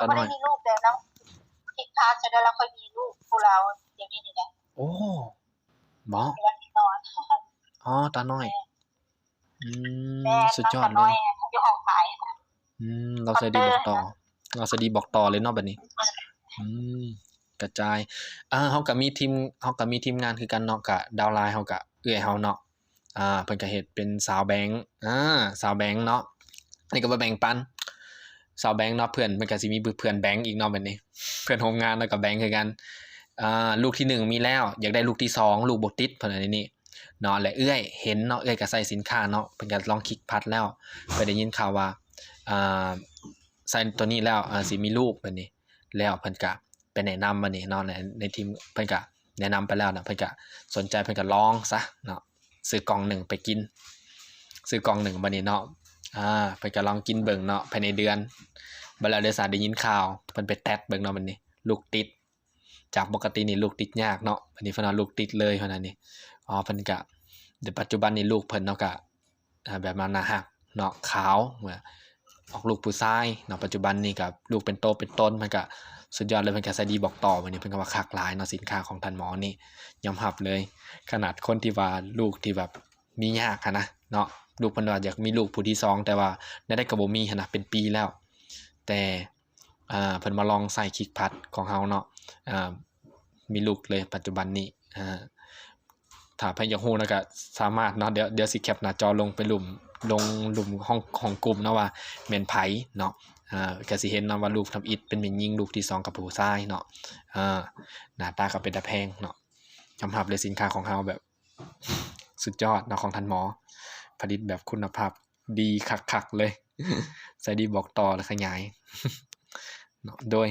ตาไม่น้อได้ยมีลูกแล้วนะคิดพาจะได้แล้วค่อยมีลูกพวกเราอย่างนี้นี่แหละโอ้บ่เวลาที่นอนอ๋อตาน้อย อืมแม่สุดยอดเลน้อยยอยู่ห้องตายอืม เราใส่ดีบอกต่อ เราใส่ดีบอกต่อเลยเนาะบัดนี้ อืม กระจาย อ่าเฮาก็มีทีมเฮาก็มีทีมงานคือกันเนาะกะดาวน์ไลน์เฮาก็เอื้อยเฮาเนาะ อ่า เพิ่นก็เฮ็ดเป็นสาวแบงค์ อ่า สาวแบงค์เนาะนี่ก็บ่แบ่งปัน สาวแบงค์เนาะเพื่อนมันก็สิมีเพื่อนแบงค์อีกเนาะบัดนี้ เพื่อนโรงงานแล้วก็แบงค์คือกันอ่าลูกที่หนึ่งมีแล้ว อยากได้ลูกที่สองลูกบ่ติดเพิ่อนนี้เนาะและเอื้อยเห็นเนาะเอื้อยก็ใส่สินค้าเนาะเพิ่นก็ลองคลิกพัดแล้วไปได้ยินข่าวว่าอ่าใส่ตัวนี้แล้วอ่าสิมีลูกบัดนี้ แล้วเพิ่นก็ไปแนะนำบัดนี้เนาะในในทีมเพิ่นก็แนะนำไปแล้วนะเพิ่นก็สนใจเพิ่นก็ลองซะเนาะซื้อกล่องหนึ่งไปกิน ซื้อกล่องหนึ่งบัดนี้เนาะ อ่าเพิ่นก็ลองกินเบิ่งเนาะภายในเดือนบัดแล้วเดยวสาได้ยินข่าวเพิ่นไปแตดเบิ่งเนาะบัดนี้ลูกติด จากปกตินี่ลูกติดยากเนาะบัดนี้เพิ่นเอาลูกติดเลยเท่านั้นนี่อ๋อเพิ่นก็เดี๋ยวปัจจุบันนี้ลูกเพิ่นเนาะก็อ่าแบบมานะฮักเนาะขาวเหมือนออกลูกผู้ชายเนาะปัจจุบันนี้ก็ลูกเป็นโตเป็นต้นมันก็สุดยอดเลยเพิ่นก็ใส่ดีบอกต่อวันนี้เพิ่นก็ว่าคักหลายเนาะสินค้าของท่านหมอนี่ยอมรับเลย ขนาดคนที่ว่าลูกที่แบบมียากนะเนาะ ลูกเพิ่นว่าอยากมีลูกผู้ที่สองแต่ว่าได้ได้ก็บ่มีหันนะเป็นปีแล้ว แต่อ่าเพิ่นมาลองใส่คิกพัดของเฮาเนาะอ่ามีลูกเลยปัจจุบันนี้อ่าถ้าเพิ่นอยากฮู้นะก็สามารถเนาะเดี๋ยวเดี๋ยวสิแคปหน้าจอลงไปหลุมลงหลุมห้องของกลุ่มเนาะว่าแม่นไผเนาะอ่าก็สิเห็นนาะว่าลูกทำอิฐเป็นแม่นยิงลูกที่สองกับผู้ชายเนาะอ่าหน้าตาก็เป็นตาแพงเนาะยอมรับเลยสินค้าของเฮาแบบสุดยอดเนาะของท่านหมอ ผลิตแบบคุณภาพดีคักๆเลย ใส่ดีบอกต่อและขยายเนาะโดย